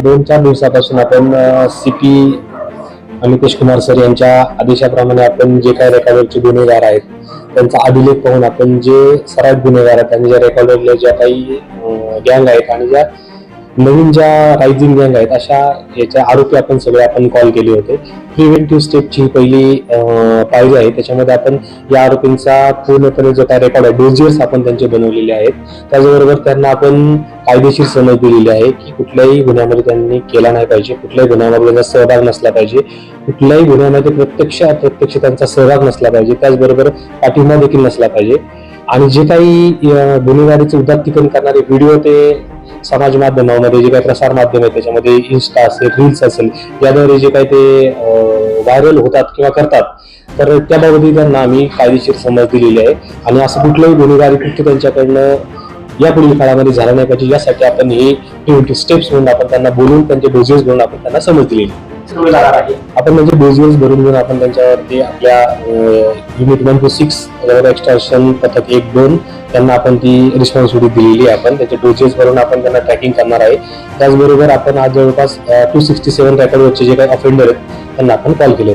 दोन चार दिवसापासून आपण C P Amitesh Kumar sir यांच्या आदेशाप्रमाणे आपण जे काही रेकॉर्डरचे गुन्हेगार आहेत त्यांचा अभिलेख पाहून आपण जे सराव गुन्हेगार आहेत आणि ज्या रेकॉर्डरला ज्या काही गँग आहेत आणि ज्या नवीन ज्या रायझिंग गँग आहेत अशा याच्या आरोपी आपण सगळे आपण कॉल केले होते. प्रिव्हेंटिव्ह स्टेपची ही पहिली पाहिजे पायरी आहे. त्याच्यामध्ये आपण या आरोपींचा पूर्णपणे जो काय रेकॉर्ड आहे डोजियर्स आपण त्यांचे बनवलेले आहेत. त्याचबरोबर त्यांना आपण कायदेशीर समज दिलेली आहे की कुठल्याही गुन्ह्यामध्ये त्यांनी केला नाही पाहिजे कुठल्याही गुन्ह्यामध्ये त्यांचा सहभाग नसला पाहिजे कुठल्याही गुन्ह्यामध्ये प्रत्यक्ष अप्रत्यक्ष त्यांचा सहभाग नसला पाहिजे त्याचबरोबर पाठिंबा देखील नसला पाहिजे. आणि जे काही गुन्हेगारीचं उदात्तीकरण करणारे व्हिडिओ ते समाज माध्यमामध्ये जे काही प्रसार माध्यम आहे त्याच्यामध्ये इन्स्टा असेल रील्स असेल याद्वारे जे काही ते व्हायरल होतात किंवा करतात तर त्याबाबतही त्यांना आम्ही कायदेशीर समज दिलेली आहे. आणि असं कुठलंही गुन्हेगारी कृत्य त्यांच्याकडनं या पुढील काळामध्ये झालं नाही पाहिजे. यासाठी आपण हे ट्वेंटी स्टेप्स म्हणून आपण त्यांना बोलून त्यांचे डोजेस घेऊन आपण त्यांना समज दिलेली आहे. आपण म्हणजे डोजेस भरून घेऊन आपण त्यांच्यावरती आपल्या unit one two six extortion पथक एक दोन त्यांना आपण ती रिस्पॉन्सिबिलिटी दिलेली आहे आपण. त्याचे डोजेस भरून आपण त्यांना ट्रॅकिंग करणार आहे. त्याचबरोबर आपण आज जवळपास टू सिक्स्टी सेव्हन रेकॉर्डवरचे जे काही ऑफेंडर आहेत त्यांना आपण कॉल केले